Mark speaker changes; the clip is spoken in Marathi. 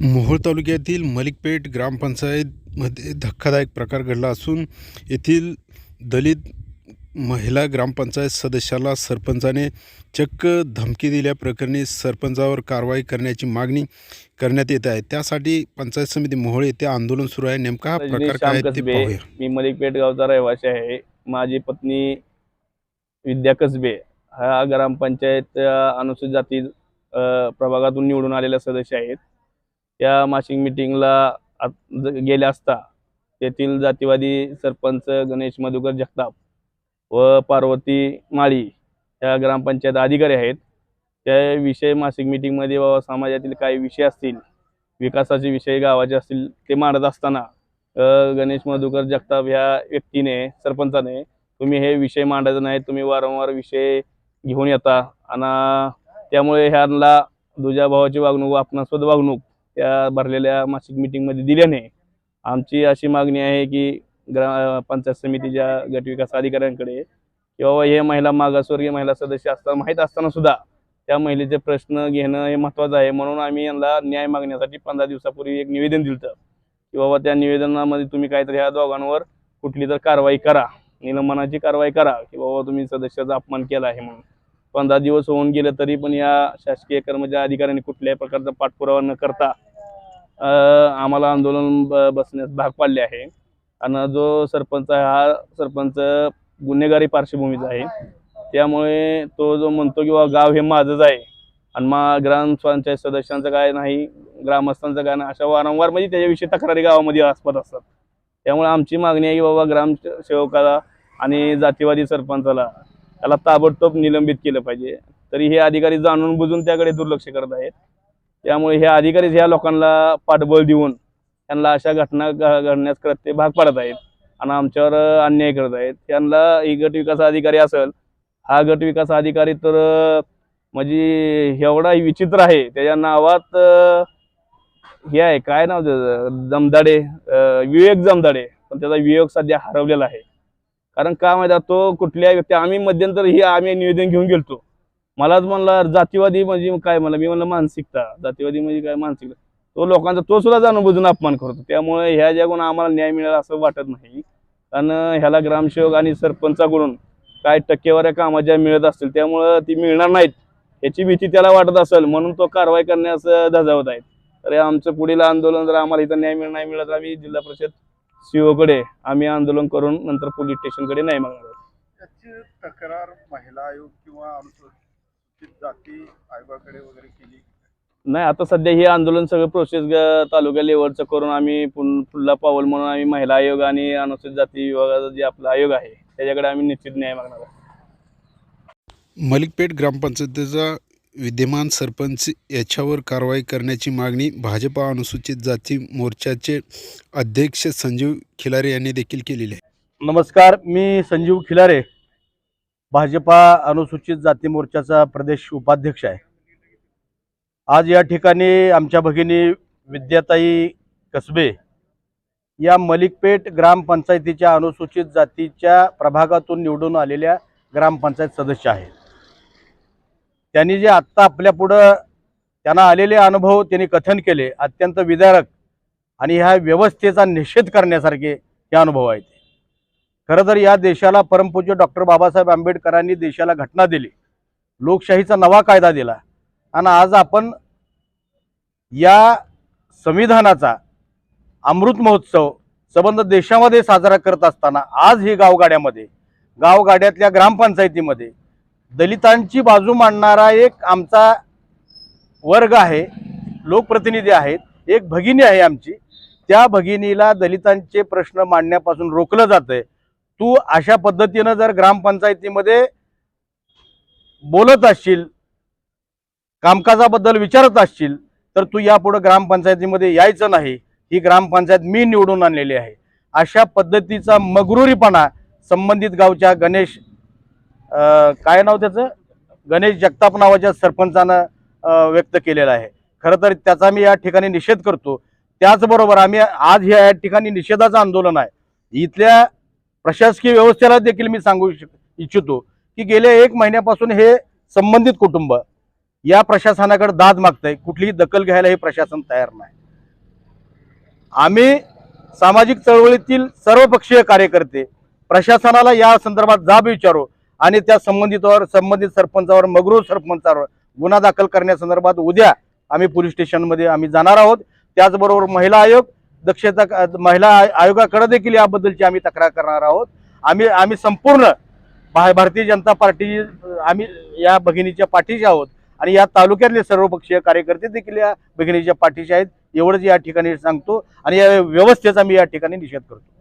Speaker 1: मोहोळ तालुक्यातील मलिकपेठ ग्रामपंचायतमध्ये धक्कादायक प्रकार घडला असून येथील दलित महिला ग्रामपंचायत सदस्याला सरपंचाने चक्क धमकी दिल्याप्रकरणी सरपंचावर कारवाई करण्याची मागणी करण्यात येत आहे. त्यासाठी पंचायत समिती मोहोळ येथे आंदोलन सुरू आहे. नेमका हा प्रकार काय ते पाहूया.
Speaker 2: मी मलिकपेठ गावचा रहिवासी आहे. माझी पत्नी विद्या कसबे हा ग्रामपंचायत अनुसूचित जाती प्रभागातून निवडून आलेल्या सदस्य आहेत. या मासिक मिटिंगला गेले असता तेथील जातीवादी सरपंच गणेश मधुकर जगताप व पार्वती माळी या ग्रामपंचायत अधिकारी आहेत. त्या विषय मासिक मिटिंगमध्ये बाबा समाजातील काही विषय असतील विकासाचे विषय गावाचे असतील ते मांडत असताना गणेश मधुकर जगताप ह्या व्यक्तीने सरपंचाने तुम्ही हे विषय मांडायचे नाहीत तुम्ही वारंवार विषय घेऊन येता. आणि त्यामुळे ह्यांना दुजा भावाची वागणूक व आपणास्पद वागणूक त्या भरलेल्या मासिक मिटिंगमध्ये दिल्याने आमची अशी मागणी आहे की ग्रा पंचायत समितीच्या गटविकास अधिकाऱ्यांकडे की बाबा हे महिला मागासवर्गीय महिला सदस्य असताना माहीत असताना सुद्धा त्या महिलेचे प्रश्न घेणं हे महत्त्वाचं आहे. म्हणून आम्ही यांना न्याय मागण्यासाठी पंधरा दिवसापूर्वी एक निवेदन दिलं होतं की बाबा त्या निवेदनामध्ये तुम्ही काहीतरी ह्या दोघांवर कुठली तर कारवाई करा. निलंबनाची कारवाई करा की बाबा तुम्ही सदस्याचा अपमान केला आहे म्हणून. पंधरा दिवस होऊन गेले तरी पण या शासकीय कर्मचारी अधिकाऱ्यांनी कुठल्याही प्रकारचा पाठपुरावा न करता आम्हाला आंदोलन ब- बसण्यास भाग पाडले आहे. आणि जो सरपंच आहे हा सरपंच गुन्हेगारी पार्श्वभूमीचा आहे. त्यामुळे तो जो म्हणतो की बाबा गाव हे माझंच आहे. आणि मग ग्रामपंचायत सदस्यांचं काय नाही ग्रामस्थांचं काय नाही अशा वारंवार म्हणजे त्याच्याविषयी तक्रारी गावामध्ये आसपास असतात. त्यामुळे आमची मागणी आहे की बाबा ग्रामसेवकाला आणि जातीवादी सरपंचाला त्याला ताबडतोब निलंबित केलं पाहिजे. तरी हे अधिकारी जाणून बुजून त्याकडे दुर्लक्ष करत आहेत. त्यामुळे हे अधिकारीच ह्या लोकांना पाठबळ देऊन त्यांना अशा घटना घडण्यास करत ते भाग पाडत आहेत आणि आमच्यावर अन्याय करत आहेत. त्यांना ही गट विकास अधिकारी असेल हा गट विकास अधिकारी तर म्हणजे एवढा विचित्र आहे. त्याच्या नावात हे आहे. काय नाव जमदाडे विवेक जमदाडे. पण त्याचा विवेक सध्या हरवलेला आहे. कारण का माहिती तो कुठल्या व्यक्ती आम्ही मध्यंतर ही आम्ही निवेदन घेऊन गेलतो. मलाच म्हणला जातीवादी म्हणजे काय? मला मी म्हणलं मानसिकता. जातीवादी म्हणजे काय? मानसिकता. तो लोकांचा तो सुद्धा जाणून बुजून अपमान करतो त्यामुळे ह्या ज्याकडून आम्हाला न्याय मिळाला असं वाटत नाही. कारण ह्याला ग्रामसेवक आणि सरपंचाकडून काय टक्केवाऱ्या कामात ज्या मिळत असतील त्यामुळं ती मिळणार नाहीत. याची भीती त्याला वाटत असेल म्हणून तो कारवाई करण्यास धजावत आहेत तर आमचं पुढील आंदोलन जर आम्हाला इथं न्याय मिळणार नाही मिळत तर आम्ही जिल्हा परिषद सीओकडे आम्ही आंदोलन करून नंतर पोलीस स्टेशनकडे नाही मागणार
Speaker 3: तक्रार महिला आयोग किंवा आमचं जाती आयोगाकडे वगैरे केली
Speaker 2: नाही? आता सध्या हे आंदोलन सगळं प्रोसेस तालुका लेवलचं करून आम्ही पुढला पाऊल म्हणून आम्ही महिला आयोग आणि अनुसूचित जाती विभागाचा जे आपला आयोग आहे त्याच्याकडे आम्ही निश्चित न्याय मागणार आहोत
Speaker 1: मलिकपेठ ग्रामपंचायतीचा विद्यमान सरपंच याच्यावर कारवाई करण्याची मागणी भाजपा अनुसूचित जाती मोर्चाचे अध्यक्ष संजीव खिलारे यांनी देखील केलेली आहे.
Speaker 4: नमस्कार मी संजीव खिलारे भाजपा अनुसूचित जाती मोर्चाचा प्रदेश उपाध्यक्ष आहे. आज या ठिकाणी आमच्या भगिनी विद्याताई कसबे या मलिकपेठ ग्रामपंचायतीच्या अनुसूचित जातीच्या प्रभागातून निवडून आलेल्या ग्रामपंचायत सदस्य आहेत. त्यांनी जे आत्ता आपल्यापुढं त्यांना आलेले अनुभव त्यांनी कथन केले अत्यंत विदारक आणि ह्या व्यवस्थेचा निषेध करण्यासारखे हे अनुभव आहेत. खरं तर या देशाला परमपूज्य डॉक्टर बाबासाहेब आंबेडकरांनी देशाला घटना दिली. लोकशाहीचा नवा कायदा दिला. आणि आज आपण या संविधानाचा अमृत महोत्सव संबंध देशामध्ये साजरा करत असताना आज ही गावगाड्यामध्ये गावगाड्यातल्या ग्रामपंचायतीमध्ये दलितांची बाजू मांडणारा एक आमचा वर्ग आहे लोकप्रतिनिधी आहेत एक भगिनी आहे आमची. त्या भगिनीला दलितांचे प्रश्न मांडण्यापासून रोखलं जातंय. तू अशा पद्धतीनं जर ग्रामपंचायतीमध्ये बोलत असशील कामकाजाबद्दल विचारत असशील तर तू यापुढे ग्रामपंचायतीमध्ये यायचं नाही. ही ग्रामपंचायत मी निवडून आणलेली आहे. अशा पद्धतीचा मगरुरीपणा संबंधित गावच्या गणेश काय नाव त्याचं? गणेश जगताप नावाच्या सरपंचानं व्यक्त केलेला आहे. खरं तर त्याचा मी या ठिकाणी निषेध करतो. त्याचबरोबर आम्ही आज या ठिकाणी निषेधाचं आंदोलन आहे. इथल्या प्रशासकीय व्यवस्थेला देखील मी सांगू इच्छितो की गेल्या एक महिन्यापासून हे संबंधित कुटुंब या प्रशासनाकडे दाद मागतंय. कुठलीही दखल घ्यायला हे प्रशासन तयार नाही. आम्ही सामाजिक चळवळीतील सर्वपक्षीय कार्यकर्ते प्रशासनाला या संदर्भात जाब विचारू आणि त्या संबंधितावर संबंधित सरपंचावर मगरूर सरपंचावर गुन्हा दाखल करण्यासंदर्भात उद्या आम्ही पोलीस स्टेशनमध्ये आम्ही जाणार आहोत. त्याचबरोबर महिला आयोग दक्षता महिला आयोगाकडे देखील याबद्दलची आम्ही तक्रार करणार आहोत. आम्ही आम्ही संपूर्ण भा- भारतीय जनता पार्टी आम्ही या भगिनीच्या पाठीशी आहोत. आणि या तालुक्यातले सर्वपक्षीय कार्यकर्ते देखील या भगिनीच्या पाठीशी आहेत. एवढंच या ठिकाणी सांगतो. आणि या व्यवस्थेचा मी या ठिकाणी निषेध करतो.